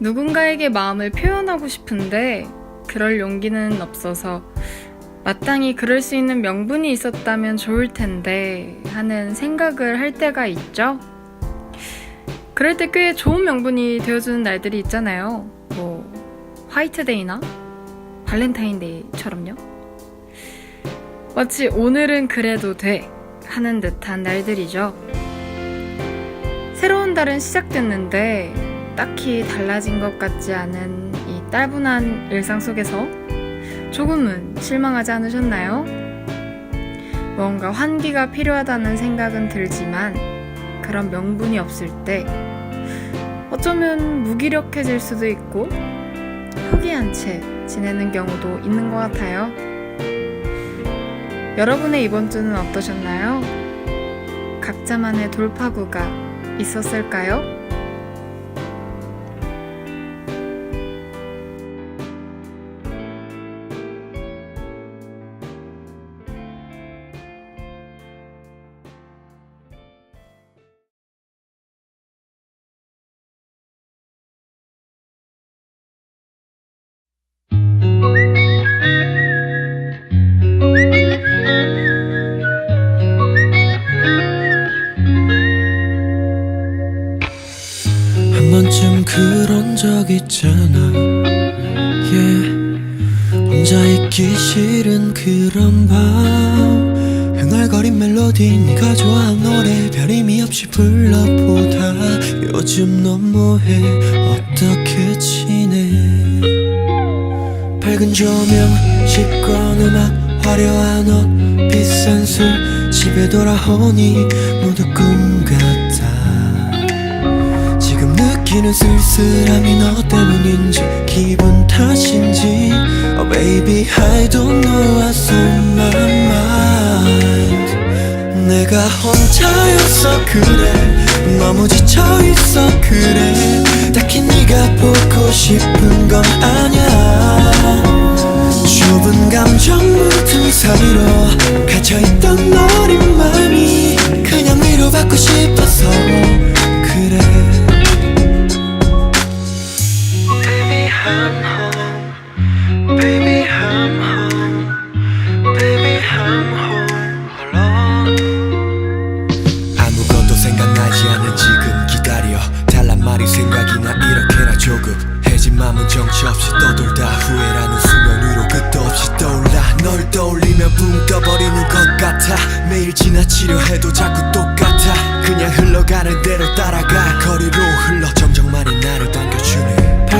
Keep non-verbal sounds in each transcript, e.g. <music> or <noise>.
누군가에게 마음을 표현하고 싶은데 그럴 용기는 없어서 마땅히 그럴 수 있는 명분이 있었다면 좋을 텐데 하는 생각을 할 때가 있죠. 그럴 때 꽤 좋은 명분이 되어주는 날들이 있잖아요. 뭐 화이트데이나 발렌타인데이처럼요. 마치 오늘은 그래도 돼 하는 듯한 날들이죠. 새로운 달은 시작됐는데 딱히 달라진 것 같지 않은 이 따분한 일상 속에서 조금은 실망하지 않으셨나요? 뭔가 환기가 필요하다는 생각은 들지만 그런 명분이 없을 때 어쩌면 무기력해질 수도 있고 포기한 채 지내는 경우도 있는 것 같아요. 여러분의 이번 주는 어떠셨나요? 각자만의 돌파구가 있었을까요? 있잖아. Yeah. 혼자 있기 싫은 그런 밤. 흥얼거린 멜로디 네가 좋아하는 노래. 별 의미 없이 불러보다. 요즘 넌 뭐해. 어떻게 지내? 밝은 조명 시끄러운 음악 화려한 옷 비싼 술. 집에 돌아오니 모두 꿈 같아 지금 느끼는 쓸쓸함이 너 때문인지 기분 탓인지. Oh baby I don't know what's on my mind. 내가 혼자여서 그래. 너무 지쳐있어 그래. 딱히 네가 보고 싶은 건 아냐 좁은 감정 문틈 사이로 갇혀있던 어린 마음이 그냥 위로받고 싶어서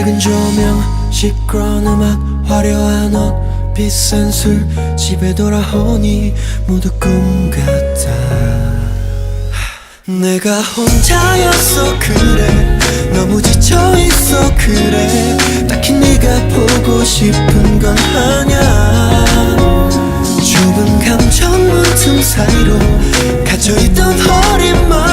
밝은 조명 시끄러운 음악 화려한 옷 비싼 술 집에 돌아오니 모두 꿈 같아. 내가 혼자였어 그래. 너무 지쳐있어 그래. 딱히 네가 보고 싶은 건 아냐 좁은 감정 문틈 사이로 갇혀있던 마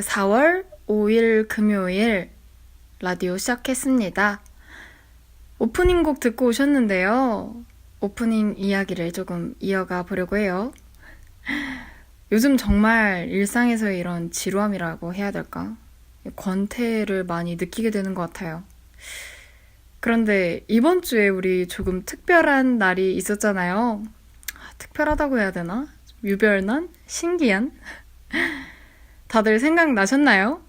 네, 4월 5일 금요일 라디오 시작했습니다. 오프닝 곡 듣고 오셨는데요. 오프닝 이야기를 조금 이어가 보려고 해요. 요즘 정말 일상에서의 이런 지루함이라고 해야 될까? 권태를 많이 느끼게 되는 것 같아요. 그런데 이번 주에 우리 조금 특별한 날이 있었잖아요. 아, 특별하다고 해야 되나? 유별난? 신기한? 다들 생각나셨나요?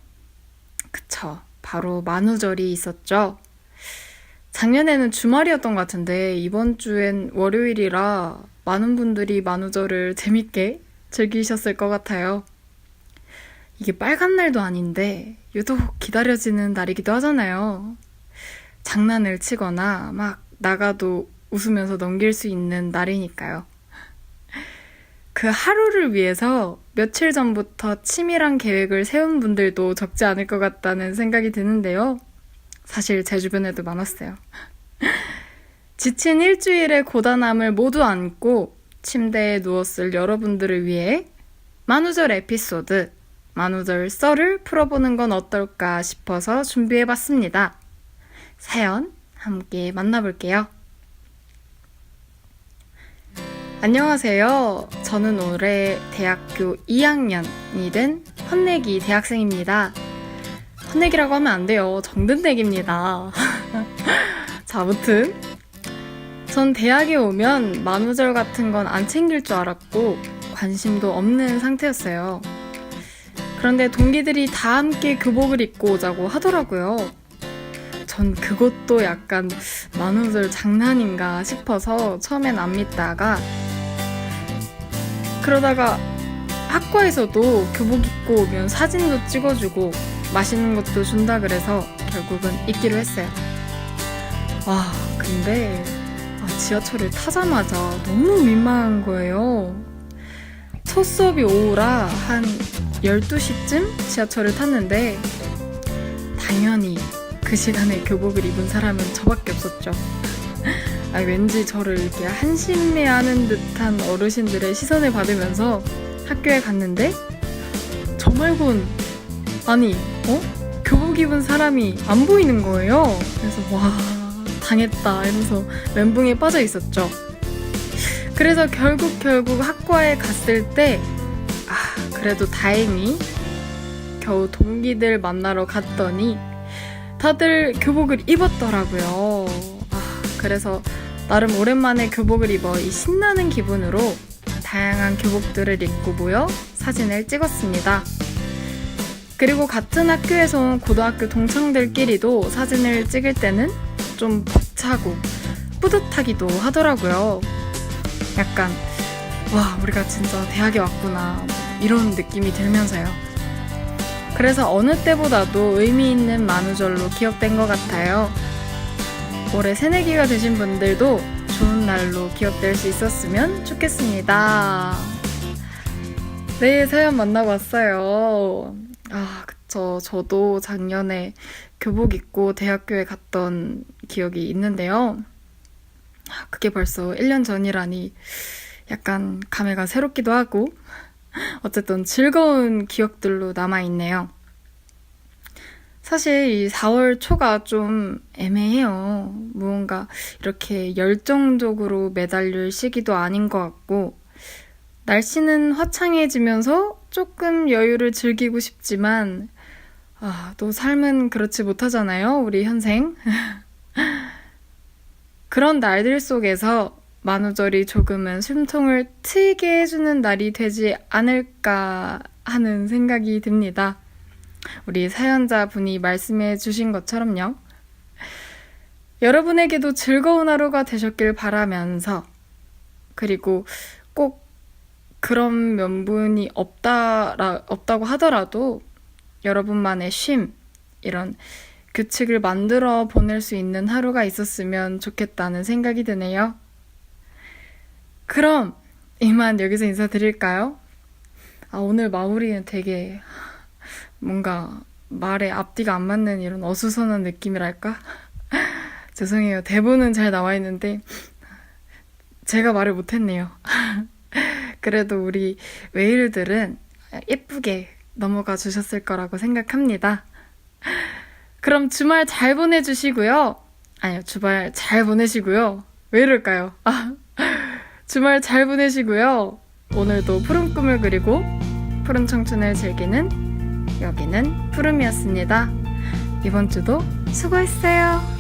그쵸. 바로 만우절이 있었죠. 작년에는 주말이었던 것 같은데 이번 주엔 월요일이라 많은 분들이 만우절을 재밌게 즐기셨을 것 같아요. 이게 빨간 날도 아닌데 유독 기다려지는 날이기도 하잖아요. 장난을 치거나 막 나가도 웃으면서 넘길 수 있는 날이니까요. 그 하루를 위해서 며칠 전부터 치밀한 계획을 세운 분들도 적지 않을 것 같다는 생각이 드는데요. 사실 제 주변에도 많았어요. <laughs> 지친 일주일의 고단함을 모두 안고 침대에 누웠을 여러분들을 위해 만우절 에피소드, 만우절 썰을 풀어보는 건 어떨까 싶어서 준비해봤습니다. 사연 함께 만나볼게요. 안녕하세요. 저는 올해 대학교 2학년이 된 헌내기 대학생입니다. 헌내기라고 하면 안 돼요. 정든내기입니다. <laughs> 자, 아무튼. 전 대학에 오면 만우절 같은 건 안 챙길 줄 알았고 관심도 없는 상태였어요. 그런데 동기들이 다 함께 교복을 입고 오자고 하더라고요. 전 그것도 약간 만우절 장난인가 싶어서 처음엔 안 믿다가 그러다가 학과에서도 교복 입고 오면 사진도 찍어주고 맛있는 것도 준다 그래서 결국은 입기로 했어요. 와, 근데 아, 지하철을 타자마자 너무 민망한 거예요. 첫 수업이 오후라 한 12시쯤 지하철을 탔는데 당연히 그 시간에 교복을 입은 사람은 저밖에 없었죠. 아, 왠지 저를 이렇게 한심해하는 듯한 어르신들의 시선을 받으면서 학교에 갔는데 저 말곤 아니 어 교복 입은 사람이 안 보이는 거예요. 그래서 와 당했다 이러면서 멘붕에 빠져 있었죠. 그래서 결국 결국 학과에 갔을 때 아, 그래도 다행히 겨우 동기들 만나러 갔더니 다들 교복을 입었더라고요. 아, 그래서 나름 오랜만에 교복을 입어 이 신나는 기분으로 다양한 교복들을 입고 모여 사진을 찍었습니다. 그리고 같은 학교에서 온 고등학교 동창들끼리도 사진을 찍을 때는 좀 벅차고 뿌듯하기도 하더라고요. 약간, 와, 우리가 진짜 대학에 왔구나. 이런 느낌이 들면서요. 그래서 어느 때보다도 의미 있는 만우절로 기억된 것 같아요. 올해 새내기가 되신 분들도 좋은 날로 기억될 수 있었으면 좋겠습니다. 네, 사연 만나고 왔어요. 아, 그쵸. 저도 작년에 교복 입고 대학교에 갔던 기억이 있는데요. 아, 그게 벌써 1년 전이라니 약간 감회가 새롭기도 하고 어쨌든 즐거운 기억들로 남아있네요. 사실 이 4월 초가 좀 애매해요. 무언가 이렇게 열정적으로 매달릴 시기도 아닌 것 같고, 날씨는 화창해지면서 조금 여유를 즐기고 싶지만, 아, 또 삶은 그렇지 못하잖아요, 우리 현생. <laughs> 그런 날들 속에서 만우절이 조금은 숨통을 트이게 해주는 날이 되지 않을까 하는 생각이 듭니다. 우리 사연자 분이 말씀해 주신 것처럼요. 여러분에게도 즐거운 하루가 되셨길 바라면서, 그리고 꼭 그런 면분이 없다, 없다고 하더라도 여러분만의 쉼, 이런 규칙을 만들어 보낼 수 있는 하루가 있었으면 좋겠다는 생각이 드네요. 그럼 이만 여기서 인사드릴까요? 아, 오늘 마무리는 되게 뭔가 말에 앞뒤가 안 맞는 이런 어수선한 느낌이랄까? <laughs> 죄송해요. 대본은 잘 나와 있는데 제가 말을 못했네요. <laughs> 그래도 우리 웨일들은 예쁘게 넘어가 주셨을 거라고 생각합니다. 그럼 주말 잘 보내주시고요. 아니요, 주말 잘 보내시고요. 왜 이럴까요? 아, <laughs> 주말 잘 보내시고요. 오늘도 푸른 꿈을 그리고 푸른 청춘을 즐기는 여기는 푸름이었습니다. 이번 주도 수고했어요.